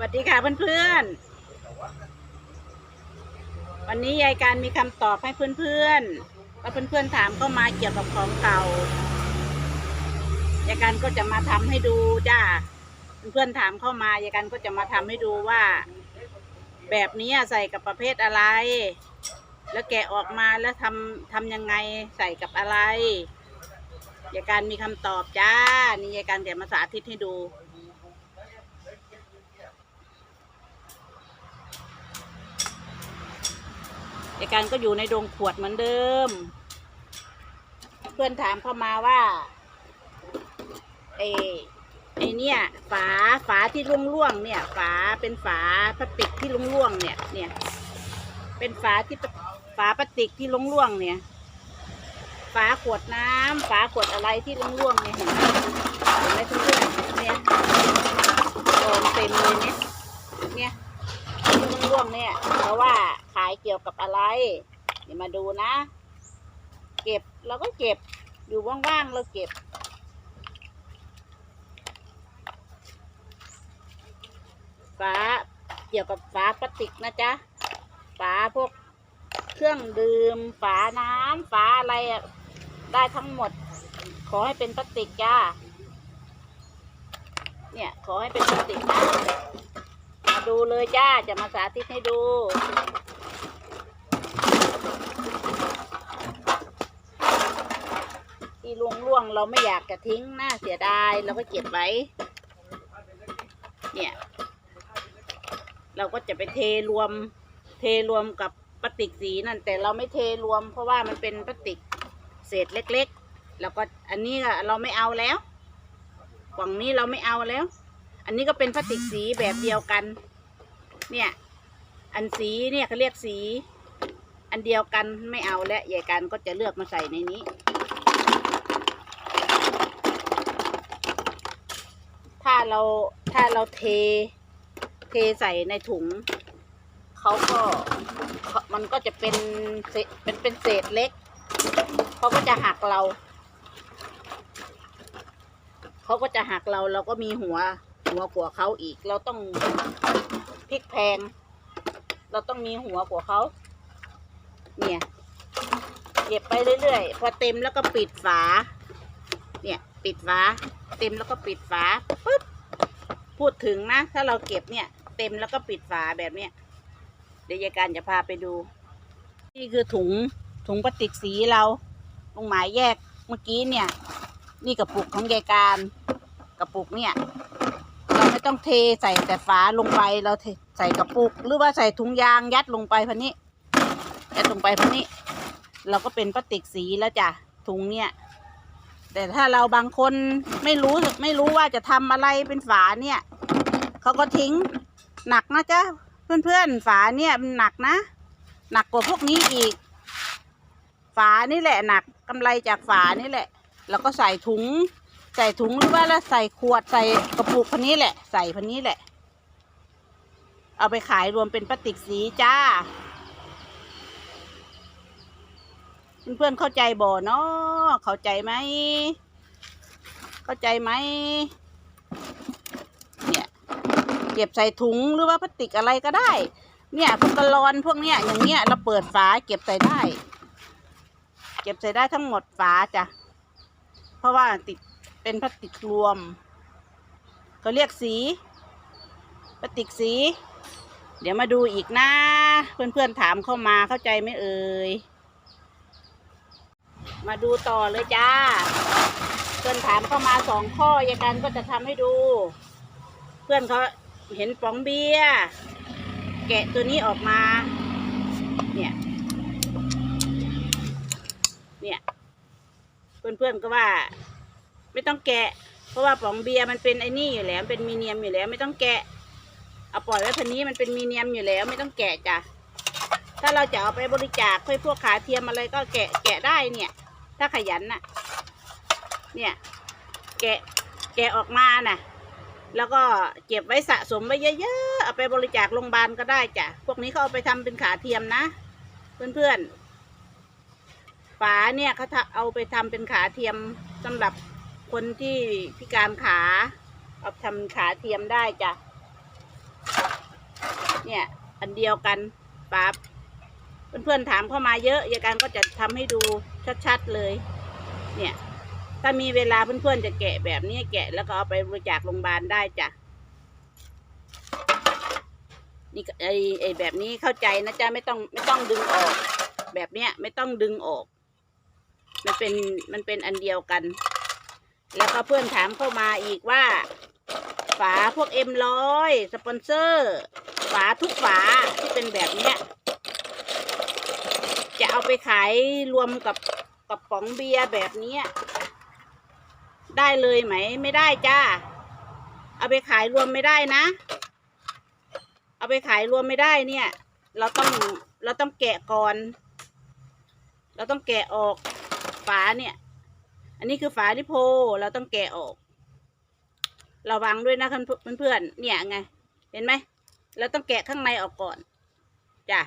วัสดีค่ะเพื่อนๆ วันนี้ยายการมีคำตอบให้เพื่อนๆว่าเพื่อนๆถามเข้ามาเกี่ยวกับของเก่ายายการก็จะมาทำให้ดูจ้าเพื่อนๆถามเข้ามายายการก็จะมาทำให้ดูว่า แบบนี้ใส่กับประเภทอะไร แล้วแกะออกมาแล้วทำทำยังไงใส่กับอะไรยายการมีคำตอบจ้า นี่ยายการเดี๋ยวมาสาธิตให้ดู ยายการก็อยู่ในโรงขวดเหมือนเดิม เพื่อนถามเข้ามาว่าไอ้ไอเนี่ย ฝาฝาที่ร่วงๆเนี่ย ฝาเป็นฝาพลาสติกที่ร่วงๆเนี่ย เนี่ย เป็นฝาที่ฝาพลาสติกที่ร่วงๆเนี่ย ฝาขวดน้ำฝาขวดอะไรที่ร่วงๆเนี่ยเห็นไหมเห็นไหมเพื่อนเนี่ยโดนเต็มเลยเนี่ย เนี่ยที่ร่วงๆเนี่ยเพราะว่าายเกี่ยวกับอะไร เดี๋ยวมาดูนะ เก็บเราก็เก็บอยู่ว่างๆเราเก็บ ฝาเกี่ยวกับฝาพลาสติกนะจ๊ะ ฝาพวกเครื่องดื่ม ฝาน้ำฝาอะไรอะได้ทั้งหมด ขอให้เป็นพลาสติกจ้า เนี่ยขอให้เป็นพลาสติกนะมาดูเลยจ้า จะมาสาธิตให้ดู ที่ล่วงเราไม่อยากจะทิ้งนะเสียดายเราก็เก็บไว้ เนี่ย เราก็จะไปเทรวม เทรวมกับพลาสติกสีนั่น แต่เราไม่เทรวม เพราะว่ามันเป็นพลาสติกเศษเล็ก ๆ แล้วก็อันนี้เราไม่เอาแล้วกล่องนี้เราไม่เอาแล้ว อันนี้ก็เป็นพลาสติกสีแบบเดียวกัน เนี่ย อันสีเนี่ยเขาเรียกสี อันเดียวกันไม่เอาแล้วยายกันก็จะเลือกมาใส่ในนี้ ถ้า เราถ้าเราเท เทใส่ในถุงเขาก็เขามันก็จะเป็นเป็นเป็นเศษเล็กเขาก็จะหักเราเขาก็จะหักเราเราก็มีหัวหัวกว่าเขาอีก เราต้องพลิกแพง เราต้องมีหัวกว่าเขาเนี่ยเก็บไปเรื่อยๆพอเต็มแล้วก็ปิดฝา เนี่ย ปิดฝา เต็มแล้วก็ปิดฝาปุ๊บ พูดถึงนะ ถ้าเราเก็บเนี่ย เต็มแล้วก็ปิดฝาแบบเนี้ยเดี๋ยวยายการจะพาไปดู นี่คือถุงถุงพลาสติกสีเราลงหมายแยกเมื่อกี้เนี่ย นี่กระปุกของยายการกระปุกเนี่ย เราไม่ต้องเทใส่แต่ฝาลงไปเราเทใส่กระปุก หรือว่าใส่ถุงยางยัดลงไปพันนี้ยัดลงไปพันนี้ เราก็เป็นพลาสติกสีแล้วจ้ะถุงเนี่ยแต่ถ้าเราบางคนไม่รู้ไม่รู้ว่าจะทำอะไรเป็นฝาเนี่ย เขาก็ทิ้ง หนักนะจ๊ะเพื่อนๆฝาเนี่ยมันหนักนะ หนักกว่าพวกนี้อีก ฝานี่แหละหนักกำไรจากฝานี่แหละ แล้วก็ใส่ถุง ใส่ถุงหรือว่าแล้วใส่ขวดใส่กระปุกพันนี้แหละ ใส่พันนี้แหละ เอาไปขายรวมเป็นพลาสติกสีจ้าเพื่อนๆเข้าใจบ่เนาะเข้าใจไหม เข้าใจไหม เก็บใส่ถุงหรือว่าพลาสติกอะไรก็ได้ เนี่ยพวกกะลอนพวกเนี้ยอย่างเงี้ยเราเปิดฝาเก็บใส่ได้ เก็บใส่ได้ทั้งหมดฝาจ้ะเพราะว่าติดเป็นพลาสติกรวมเขาเรียกสีพลาสติกสี เดี๋ยวมาดูอีกนะ เพื่อนๆถามเข้ามาเข้าใจไหมเอ่ยมาดูต่อเลยจ้าเพื่อนถามเข้ามาสองข้อยายกันก็จะทำให้ดู เพื่อนเขา เห็นป๋องเบียร์แกะตัวนี้ออกมา เนี่ย เนี่ย เพื่อนๆก็ว่า ไม่ต้องแกะ เพราะว่าป๋องเบียร์มันเป็นไอ้นี่อยู่แล้วเป็นมีเนียมอยู่แล้ว ไม่ต้องแกะ เอาปล่อยไว้พันนี้มันเป็นมีเนียมอยู่แล้ว ไม่ต้องแกะจ้ะถ้าเราจะเอาไปบริจาคให้พวกขาเทียมอะไรก็แกะแกะได้เนี่ย ถ้าขยันน่ะ เนี่ย แกะแกะออกมาน่ะ แล้วก็เก็บไว้สะสมไว้เยอะๆ เอาไปบริจาคโรงพยาบาลก็ได้จ้ะ พวกนี้เขาเอาไปทำเป็นขาเทียมนะ เพื่อนๆ ฝาเนี่ยเขาเอาไปทำเป็นขาเทียมสำหรับคนที่พิการขา เอาทำขาเทียมได้จ้ะ เนี่ยอันเดียวกันปั๊บเพื่อนๆถามเข้ามาเยอะยายการก็จะทำให้ดูชัดๆเลย เนี่ย ถ้ามีเวลาเพื่อนๆจะแกะแบบนี้แกะแล้วก็เอาไปบริจาคโรงพยาบาลได้จ้ะนี่ไอ้ไอแบบนี้เข้าใจนะจ๊ะไม่ต้องไม่ต้องดึงออก แบบเนี้ยไม่ต้องดึงออก มันเป็นมันเป็นอันเดียวกัน แล้วก็เพื่อนถามเข้ามาอีกว่า ฝาพวกเอ็มร้อยสปอนเซอร์ ฝาทุกฝาที่เป็นแบบเนี้ยจะเอาไปขายรวมกับกับป๋องเบียร์แบบนี้ ได้เลยไหม ไม่ได้จ้า เอาไปขายรวมไม่ได้นะ เอาไปขายรวมไม่ได้เนี่ย เราต้องเราต้องแกะก่อน เราต้องแกะออกฝาเนี่ย อันนี้คือฝาลิโพ เราต้องแกะออกระวังด้วยนะเพื่อนๆเนี่ยไง เห็นไหมเราต้องแกะข้างในออกก่อนจ้ะ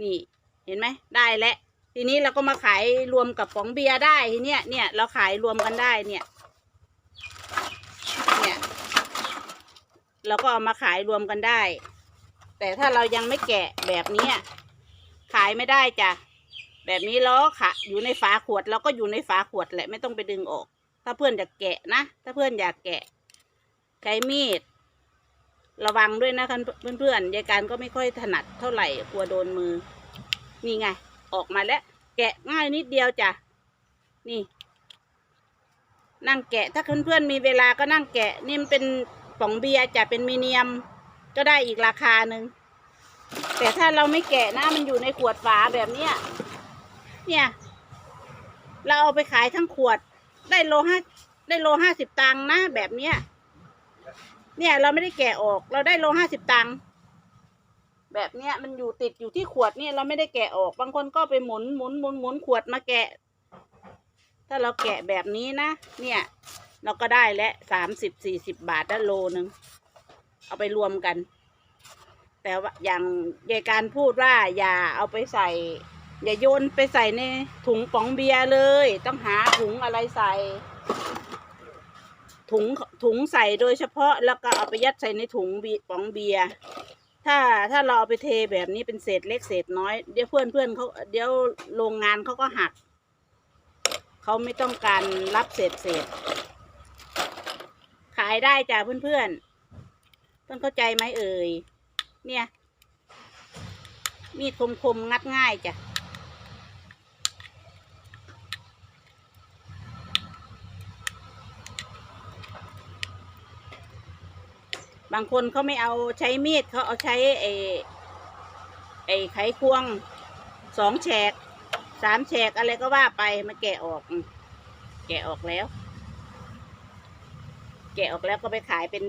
นี่เห็นไหมได้แล้ว ทีนี้เราก็มาขายรวมกับป๋องเบียร์ได้ทีเนี้ยเนี่ยเราขายรวมกันได้เนี่ยเนี่ยเราก็เอามาขายรวมกันได้ แต่ถ้าเรายังไม่แกะแบบนี้ขายไม่ได้จ้ะแบบนี้ล้อค่ะ อยู่ในฝาขวดเราก็อยู่ในฝาขวดแหละไม่ต้องไปดึงออก ถ้าเพื่อนอยากแกะนะ ถ้าเพื่อนอยากแกะใช้มีด ระวังด้วยนะคะเพื่อนๆยายการก็ไม่ค่อยถนัดเท่าไหร่กลัวโดนมือ นี่ไง ออกมาแล้ว แกะง่ายนิดเดียวจ้ะ นี่ นั่งแกะถ้าเพื่อนๆมีเวลาก็นั่งแกะ นี่มันเป็นป๋องเบียร์จะเป็นมีเนียม ก็ได้อีกราคาหนึ่ง แต่ถ้าเราไม่แกะนะมันอยู่ในขวดฝาแบบเนี้ย เนี่ย เราเอาไปขายทั้งขวด ได้โลห้าได้โลห้าสิบตังค์นะแบบเนี้ย เนี่ยเราไม่ได้แกะออก เราได้โลห้าสิบตังค์ แบบเนี้ยมันอยู่ติดอยู่ที่ขวดเนี่ยเราไม่ได้แกะออก บางคนก็ไปหมุนหมุนหมุนหมุนขวดมาแกะ ถ้าเราแกะแบบนี้นะ เนี่ย เราก็ได้แล้วสามสิบสี่สิบบาทได้โลนึง เอาไปรวมกัน แต่ว่าอย่างยายการพูดว่า อย่าเอาไปใส่ อย่าโยนไปใส่ในถุงป๋องเบียร์เลย ต้องหาถุงอะไรใส่ ถุงถุงใส่โดยเฉพาะแล้วก็เอาไปยัดใส่ในถุงป๋องเบียร์ ถ้าถ้าเราเอาไปเทแบบนี้เป็นเศษเล็กเศษน้อย เดี๋ยวเพื่อนเพื่อนเขาเดี๋ยวโรงงานเขาก็หัก เขาไม่ต้องการรับเศษเศษ ขายได้จ้ะเพื่อนเพื่อนเพื่อนเข้าใจไหมเอ่ย เนี่ย มีดคมๆงัดง่ายจ้ะ บางคนเขาไม่เอาใช้มีดเขาเอาใช้ไอ้ไอ้ไขควงสองแฉกสามแฉกอะไรก็ว่าไปมาแกะออก แกะออกแล้ว แกะออกแล้วก็ไปขายเป็น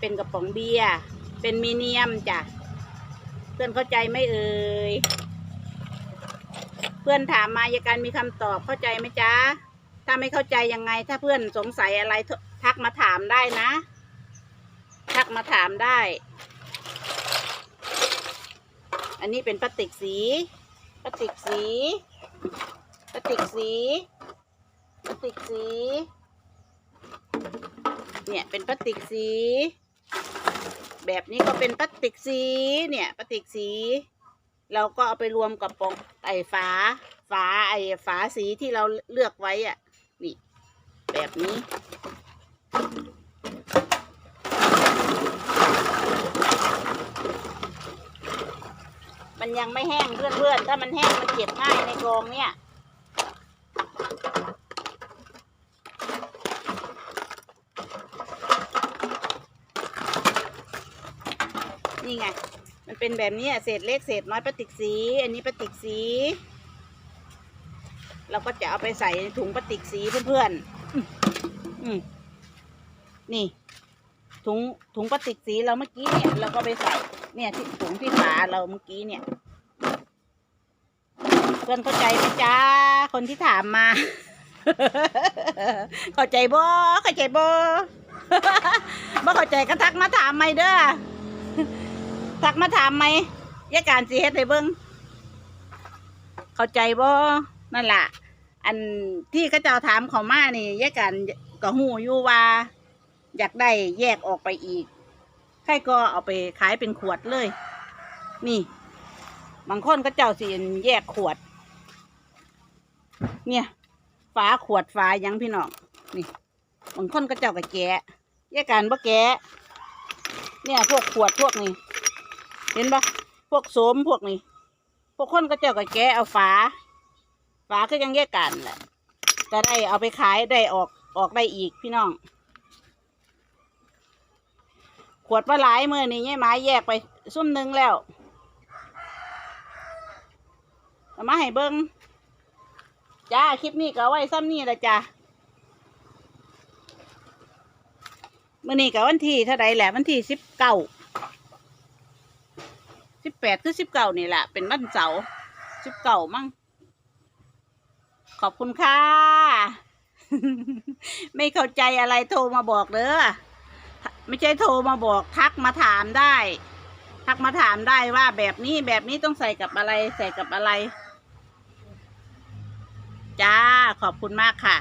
เป็นกระป๋องเบียร์เป็นมีเนียมจ้ะเพื่อนเข้าใจไหมเอ่ยเพื่อนถามมายาการมีคำตอบเข้าใจไหมจ๊ะถ้าไม่เข้าใจยังไง ถ้าเพื่อนสงสัยอะไรทักมาถามได้นะ ทักมาถามได้ อันนี้เป็นพลาสติกสีพลาสติกสีพลาสติกสีพลาสติกสี เนี่ยเป็นพลาสติกสี แบบนี้ก็เป็นพลาสติกสี เนี่ยพลาสติกสี เราก็เอาไปรวมกับปองไอ้ฝา ฝาไอ้ฝาสีที่เราเลือกไว้อะนี่ แบบนี้ มันยังไม่แห้งเพื่อนๆ ถ้ามันแห้งมันเก็บง่ายในกรงเนี่ย นี่ไง มันเป็นแบบนี้เศษเล็กเศษน้อยพลาสติกสี อันนี้พลาสติกสี เราก็จะเอาไปใส่ในถุงพลาสติกสีเพื่อนๆนี่ถุงถุงพลาสติกสีเราเมื่อกี้เนี่ยเราก็ไปใส่ เนี่ยที่ถุงที่ฝาเราเมื่อกี้เนี่ย เพื่อนเข้าใจไหมจ้า คนที่ถามมา เข้าใจบ่เข้าใจบ่บ่เข้าใจก็ทักมาถามใหม่เด้อทักมาถามไหมยายการสิเฮ็ดให้เบิ่งเข้าใจบ่นั่นล่ะ อันที่เขาเจ้าถามเขามานี่ยายการก็ฮู้อยู่ว่า อยากได้แยกออกไปอีก ใครก็เอาไปขายเป็นขวดเลย นี่ บางคนก็เจ้าสิแยกขวด เนี่ยฝาขวดฝายังพี่น้องนี่ บางคนก็เจ้าก็แกะแยกกันบ่แกะเนี่ยพวกขวดพวกนี้ เห็นปะพวกโสมพวกนี้พวกคนก็เจ้าก็แกะเอาฝา ฝาก็ยังแยกกันแหละจะได้เอาไปขายได้ออกออกได้อีกพี่น้อง ขวดปลาหลายมือนี่ยายไม้แยกไปซุ่มหนึ่งแล้วเอามาให้เบิ้งจ้า คลิปนี้ก็เอาไว้ซ้ำนี่แหละจ้ามื่อนี้กับวันที่เท่าไรแหละวันที่สิบเก้าสิบแปดคือสิบเก้านี่แหละเป็นวันเสาร์สิบเก้ามั้งขอบคุณค่ะ ไม่เข้าใจอะไรโทรมาบอกเด้อ ไม่ใช่โทรมาบอกทักมาถามได้ ทักมาถามได้ว่าแบบนี้แบบนี้ต้องใส่กับอะไร ใส่กับอะไร จ้าขอบคุณมากค่ะ